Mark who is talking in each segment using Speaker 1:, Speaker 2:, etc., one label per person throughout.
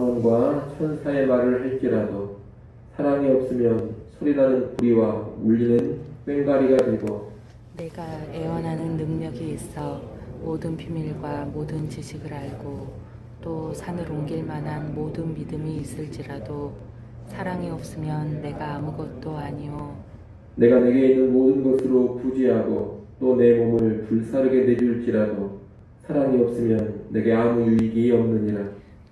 Speaker 1: 방언과 천사의 말을 할지라도 사랑이 없으면 소리나는 부리와 울리는 꽹가리가 되고
Speaker 2: 내가 애원하는 능력이 있어 모든 비밀과 모든 지식을 알고 또 산을 옮길 만한 모든 믿음이 있을지라도 사랑이 없으면 내가 아무것도 아니오.
Speaker 1: 내가 내게 있는 모든 것으로 부지하고 또 내 몸을 불사르게 내줄지라도 사랑이 없으면 내게 아무 유익이 없느니라.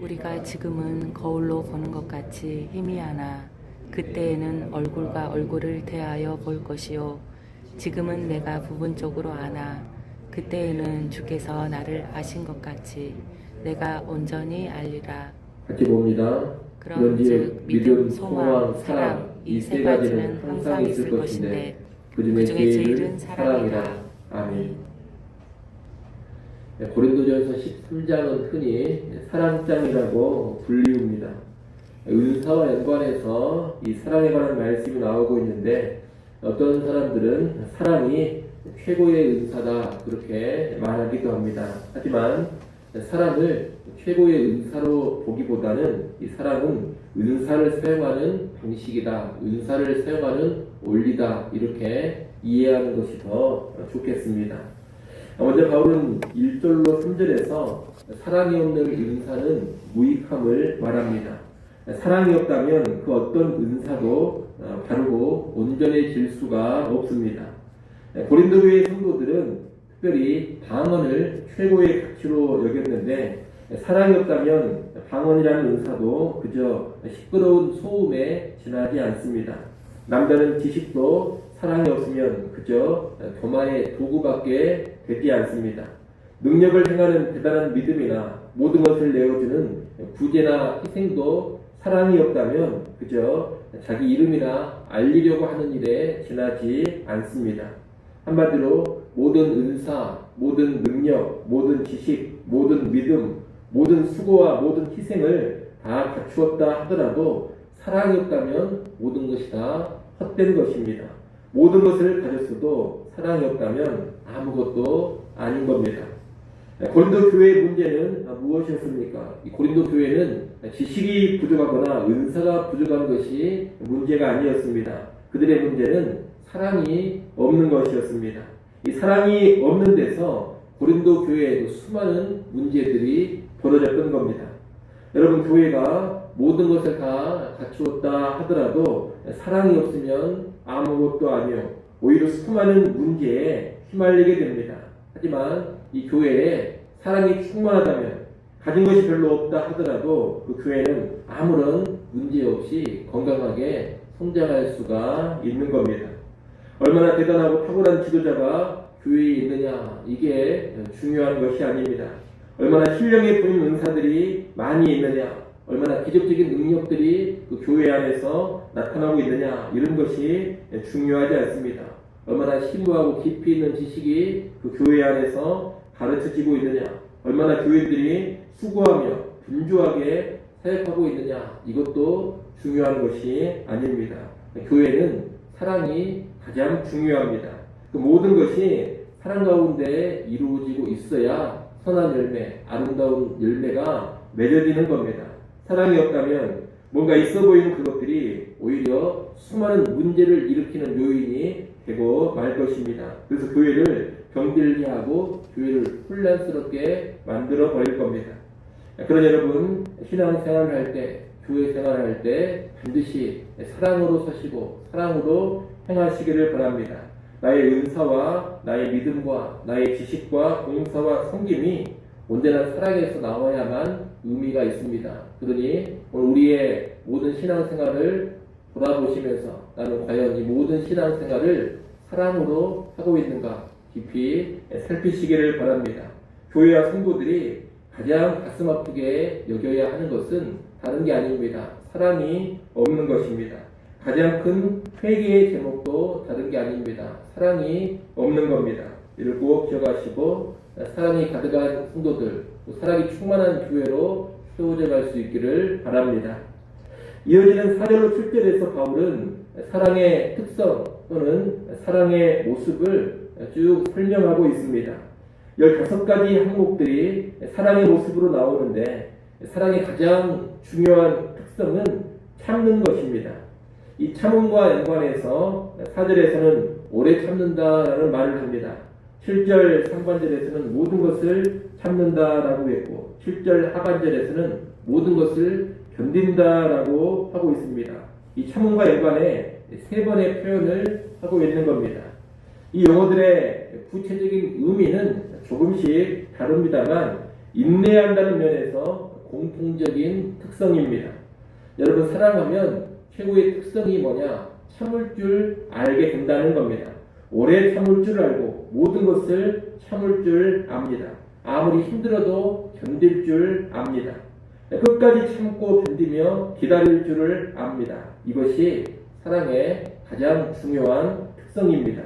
Speaker 2: 우리가 지금은 거울로 보는 것 같이 희미하나 그때에는 얼굴과 얼굴을 대하여 볼 것이요 지금은 내가 부분적으로 아나 그때에는 주께서 나를 아신 것 같이 내가 온전히 알리라
Speaker 1: 같이 봅니다.
Speaker 2: 그런즉 믿음, 소망, 사랑 이 세 가지는 항상 있을 것인데
Speaker 1: 그 중에
Speaker 2: 그중에
Speaker 1: 제일은
Speaker 2: 제일은.
Speaker 1: 사랑이라. 아멘. 네, 고린도전서 13장은 흔히 사랑장이라고 불리웁니다. 은사와 연관해서 이 사랑에 관한 말씀이 나오고 있는데 어떤 사람들은 사랑이 최고의 은사다 그렇게 말하기도 합니다. 하지만 사랑을 최고의 은사로 보기보다는 이 사랑은 은사를 사용하는 방식이다. 은사를 사용하는 원리다. 이렇게 이해하는 것이 더 좋겠습니다. 먼저 바울은 1절로 3절에서 사랑이 없는 은사는 무익함을 말합니다. 사랑이 없다면 그 어떤 은사도 어, 바르고 온전해질 수가 없습니다. 고린도 교회 성도들은 특별히 방언을 최고의 가치로 여겼는데 사랑이 없다면 방언이라는 은사도 그저 시끄러운 소음에 지나지 않습니다. 남다른 지식도 사랑이 없으면 그저 교만의 도구밖에 되지 않습니다. 능력을 행하는 대단한 믿음이나 모든 것을 내어주는 구제나 희생도 사랑이 없다면 그저 자기 이름이나 알리려고 하는 일에 지나지 않습니다. 한마디로 모든 은사, 모든 능력, 모든 지식, 모든 믿음, 모든 수고와 모든 희생을 다 갖추었다 하더라도 사랑이 없다면 모든 것이 다 헛된 것입니다. 모든 것을 가졌어도 사랑이 없다면 아무것도 아닌 겁니다. 고린도 교회의 문제는 무엇이었습니까? 이 고린도 교회는 지식이 부족하거나 은사가 부족한 것이 문제가 아니었습니다. 그들의 문제는 사랑이 없는 것이었습니다. 이 사랑이 없는 데서 고린도 교회에도 수많은 문제들이 벌어졌던 겁니다. 여러분 교회가 모든 것을 다 갖추었다 하더라도 사랑이 없으면 아무것도 아니요 오히려 수많은 문제에 휘말리게 됩니다. 하지만 이 교회에 사랑이 충만하다면 가진 것이 별로 없다 하더라도 그 교회는 아무런 문제 없이 건강하게 성장할 수가 있는 겁니다. 얼마나 대단하고 탁월한 지도자가 교회에 있느냐 이게 중요한 것이 아닙니다. 얼마나 신령의 본인 은사들이 많이 있느냐 얼마나 기적적인 능력들이 그 교회 안에서 나타나고 있느냐 이런 것이 중요하지 않습니다. 얼마나 심오하고 깊이 있는 지식이 그 교회 안에서 가르쳐지고 있느냐 얼마나 교회들이 수고하며 분주하게 사역하고 있느냐 이것도 중요한 것이 아닙니다. 교회는 사랑이 가장 중요합니다. 그 모든 것이 사랑 가운데 이루어지고 있어야 선한 열매, 아름다운 열매가 맺어지는 겁니다. 사랑이 없다면 뭔가 있어 보이는 그것들이 오히려 수많은 문제를 일으키는 요인이 되고 말 것입니다. 그래서 교회를 병들게 하고 교회를 혼란스럽게 만들어 버릴 겁니다. 그런 여러분 신앙생활을 할 때 교회 생활할 때 반드시 사랑으로 서시고 사랑으로 행하시기를 바랍니다. 나의 은사와 나의 믿음과 나의 지식과 봉사와 섬김이 온전한 사랑에서 나와야만 의미가 있습니다. 그러니 오늘 우리의 모든 신앙생활을 돌아보시면서 나는 과연 이 모든 신앙생활을 사랑으로 하고 있는가 깊이 살피시기를 바랍니다. 교회와 성도들이 가장 가슴 아프게 여겨야 하는 것은 다른 게 아닙니다. 사랑이 없는 것입니다. 가장 큰 회개의 제목도 다른 게 아닙니다. 사랑이 없는 겁니다. 이를 꼭 기억하시고 사랑이 가득한 성도들, 또 사랑이 충만한 교회로 세워져 갈 수 있기를 바랍니다. 이어지는 4절로 7절에서 바울은 사랑의 특성 또는 사랑의 모습을 쭉 설명하고 있습니다. 15가지 항목들이 사랑의 모습으로 나오는데 사랑의 가장 중요한 특성은 참는 것입니다. 이 참음과 연관해서 4절에서는 오래 참는다라는 말을 합니다. 7절 상반절에서는 모든 것을 참는다라고 했고 7절 하반절에서는 모든 것을 견딘다라고 하고 있습니다. 이 참음과 연관에 세 번의 표현을 하고 있는 겁니다. 이 용어들의 구체적인 의미는 조금씩 다릅니다만 인내한다는 면에서 공통적인 특성입니다. 여러분 사랑하면 최고의 특성이 뭐냐? 참을 줄 알게 된다는 겁니다. 오래 참을 줄 알 고 모든 것을 참을 줄 압니다. 아무리 힘들어도 견딜 줄 압니다. 끝까지 참고 견디며 기다릴 줄을 압니다. 이것이 사랑의 가장 중요한 특성입니다.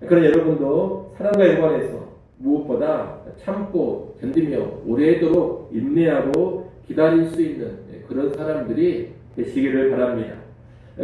Speaker 1: 그런 여러분도 사랑과 연관해서 무엇보다 참고 견디며 오래도록 인내하고 기다릴 수 있는 그런 사람들이 되시기를 바랍니다.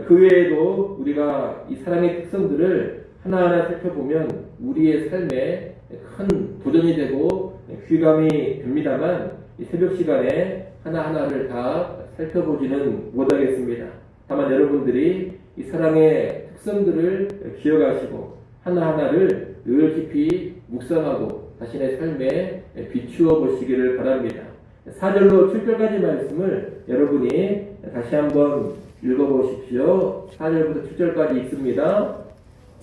Speaker 1: 그 외에도 우리가 이 사랑의 특성들을 하나하나 살펴보면 우리의 삶에 큰 도전이 되고 귀감이 됩니다만 이 새벽 시간에 하나하나를 다 살펴보지는 못하겠습니다. 다만 여러분들이 이 사랑의 특성들을 기억하시고 하나하나를 늘 깊이 묵상하고 자신의 삶에 비추어 보시기를 바랍니다. 4절로 7절까지 말씀을 여러분이 다시 한번 읽어보십시오. 4절부터 7절까지 있습니다.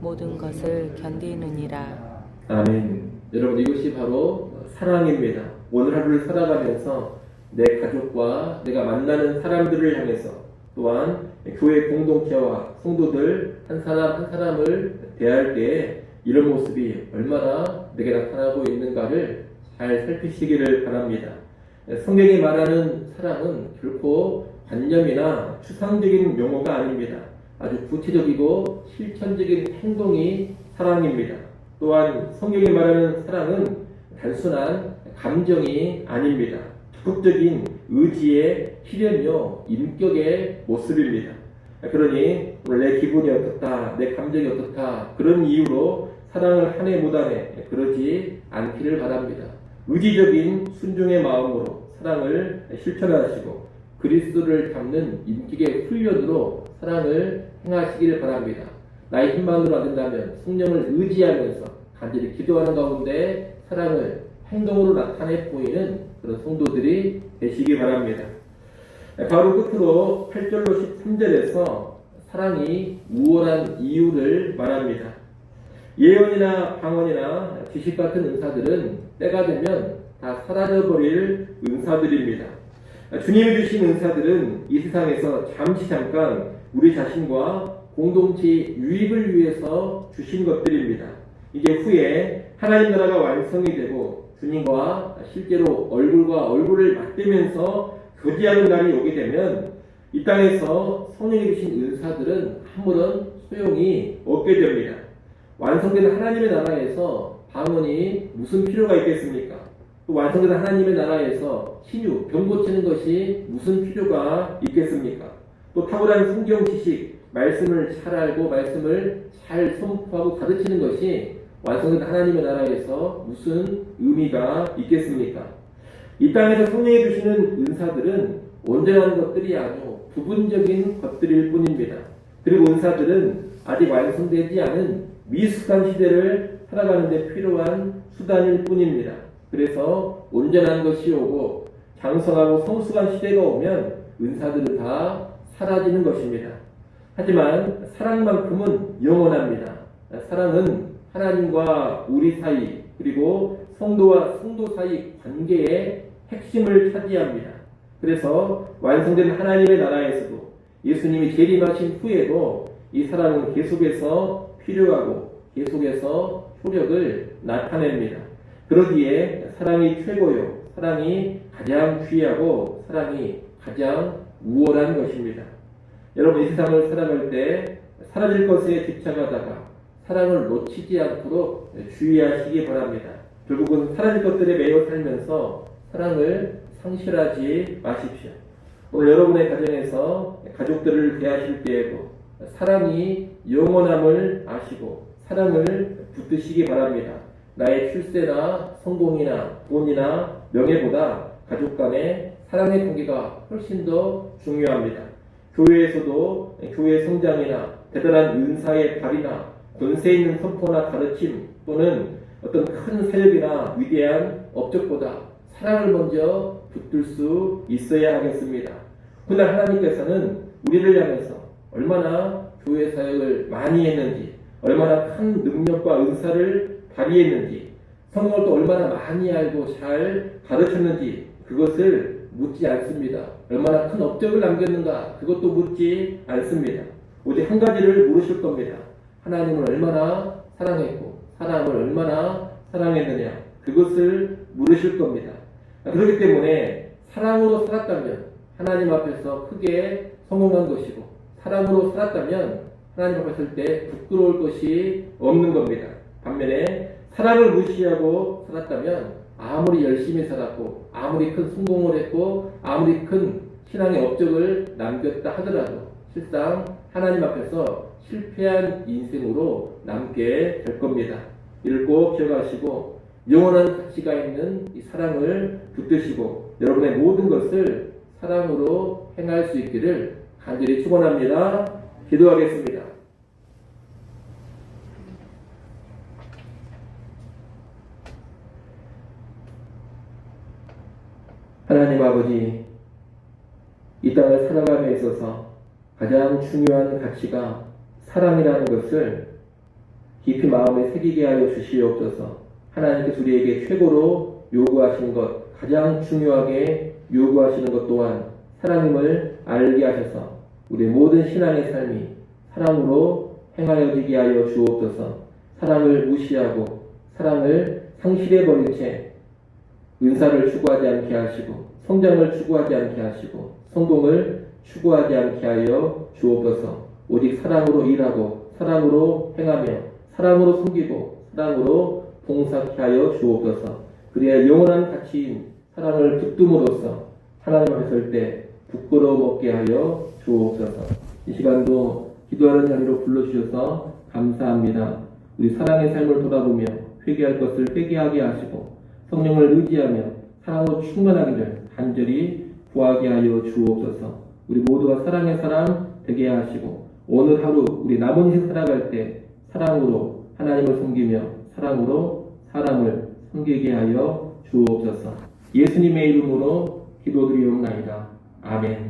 Speaker 2: 모든 것을 견디느니라.
Speaker 1: 아멘. 여러분 이것이 바로 사랑입니다. 오늘 하루를 살아가면서 내 가족과 내가 만나는 사람들을 향해서 또한 교회 공동체와 성도들 한 사람 한 사람을 대할 때에 이런 모습이 얼마나 내게 나타나고 있는가를 잘 살피시기를 바랍니다. 성경이 말하는 사랑은 결코 관념이나 추상적인 용어가 아닙니다. 아주 구체적이고 실천적인 행동이 사랑입니다. 또한 성경이 말하는 사랑은 단순한 감정이 아닙니다. 적극적인 의지의 실현요, 인격의 모습입니다. 그러니 오늘 내 기분이 어떻다, 내 감정이 어떻다 그런 이유로 사랑을 한 해 못하네 그러지 않기를 바랍니다. 의지적인 순종의 마음으로 사랑을 실천하시고 그리스도를 담는 인격의 훈련으로 사랑을 행하시기를 바랍니다. 나의 힘만으로 안 된다면 성령을 의지하면서 간절히 기도하는 가운데 사랑을 행동으로 나타내 보이는 그런 성도들이 되시기 바랍니다. 바로 끝으로 8절로 13절에서 사랑이 우월한 이유를 말합니다. 예언이나 방언이나 지식 같은 은사들은 때가 되면 다 사라져버릴 은사들입니다. 주님이 주신 은사들은 이 세상에서 잠시 잠깐 우리 자신과 공동체 유익을 위해서 주신 것들입니다. 이제 후에 하나님 나라가 완성이 되고 주님과 실제로 얼굴과 얼굴을 맞대면서 교제하는 날이 오게 되면 이 땅에서 성령이 주신 은사들은 아무런 소용이 없게 됩니다. 완성된 하나님의 나라에서 방언이 무슨 필요가 있겠습니까? 또 완성된 하나님의 나라에서 신유, 병 고치는 것이 무슨 필요가 있겠습니까? 또 탁월한 성경 지식, 말씀을 잘 알고 말씀을 잘 선포하고 가르치는 것이 완성된 하나님의 나라에서 무슨 의미가 있겠습니까? 이 땅에서 성령이 주시는 은사들은 온전한 것들이 아니고 부분적인 것들일 뿐입니다. 그리고 은사들은 아직 완성되지 않은 미숙한 시대를 살아가는 데 필요한 수단일 뿐입니다. 그래서 온전한 것이 오고 장성하고 성숙한 시대가 오면 은사들은 다 사라지는 것입니다. 하지만 사랑만큼은 영원합니다. 사랑은 하나님과 우리 사이 그리고 성도와 성도 사이 관계의 핵심을 차지합니다. 그래서 완성된 하나님의 나라에서도 예수님이 재림하신 후에도 이 사랑은 계속해서 필요하고 계속해서 효력을 나타냅니다. 그러기에 사랑이 최고요. 사랑이 가장 귀하고 사랑이 가장 우월한 것입니다. 여러분 이 세상을 살아갈 때 사라질 것에 집착하다가 사랑을 놓치지 않도록 주의하시기 바랍니다. 결국은 사라질 것들에 매여 살면서 사랑을 상실하지 마십시오. 오늘 여러분의 가정에서 가족들을 대하실 때에도 사랑이 영원함을 아시고 사랑을 붙드시기 바랍니다. 나의 출세나 성공이나 돈이나 명예보다 가족 간의 사랑의 관계가 훨씬 더 중요합니다. 교회에서도 교회 성장이나 대단한 은사의 발이나 권세 있는 선포나 가르침 또는 어떤 큰 사역이나 위대한 업적보다 사랑을 먼저 붙들 수 있어야 하겠습니다. 그날 하나님께서는 우리를 향해서 얼마나 교회 사역을 많이 했는지, 얼마나 큰 능력과 은사를 발휘했는지, 성경을 또 얼마나 많이 알고 잘 가르쳤는지 그것을 묻지 않습니다. 얼마나 큰 업적을 남겼는가 그것도 묻지 않습니다. 오직 한 가지를 물으실 겁니다. 하나님을 얼마나 사랑했고 사람을 얼마나 사랑했느냐 그것을 물으실 겁니다. 그렇기 때문에 사랑으로 살았다면 하나님 앞에서 크게 성공한 것이고 사랑으로 살았다면 하나님 앞에 설 때 부끄러울 것이 없는 겁니다. 반면에 사랑을 무시하고 살았다면 아무리 열심히 살았고 아무리 큰 성공을 했고 아무리 큰 신앙의 업적을 남겼다 하더라도 실상 하나님 앞에서 실패한 인생으로 남게 될 겁니다. 이를 꼭 기억하시고 영원한 가치가 있는 이 사랑을 붙드시고 여러분의 모든 것을 사랑으로 행할 수 있기를 간절히 축원합니다. 기도하겠습니다. 하나님 아버지, 이 땅을 살아감에 있어서 가장 중요한 가치가 사랑이라는 것을 깊이 마음에 새기게 하여 주시옵소서. 하나님께서 우리에게 최고로 요구하시는 것, 가장 중요하게 요구하시는 것 또한 사랑임을 알게 하셔서 우리 모든 신앙의 삶이 사랑으로 행하여지게 하여 주옵소서. 사랑을 무시하고 사랑을 상실해 버린 채 은사를 추구하지 않게 하시고 성장을 추구하지 않게 하시고 성공을 추구하지 않게 하여 주옵소서. 오직 사랑으로 일하고 사랑으로 행하며 사랑으로 섬기고 사랑으로 봉사케 하여 주옵소서. 그래야 영원한 가치인 사랑을 붙듦으로써 하나님 앞에 설 때 부끄러움 없게 하여 주옵소서. 이 시간도 기도하는 자리로 불러주셔서 감사합니다. 우리 사랑의 삶을 돌아보며 회개할 것을 회개하게 하시고 성령을 의지하며 사랑으로 충만하기를 간절히 구하게 하여 주옵소서. 우리 모두가 사랑의 사람 되게 하시고 오늘 하루 우리 남은 인생 살아갈 때 사랑으로 하나님을 섬기며 사랑으로 사람을 섬기게 하여 주옵소서. 예수님의 이름으로 기도드리옵나이다. 아멘.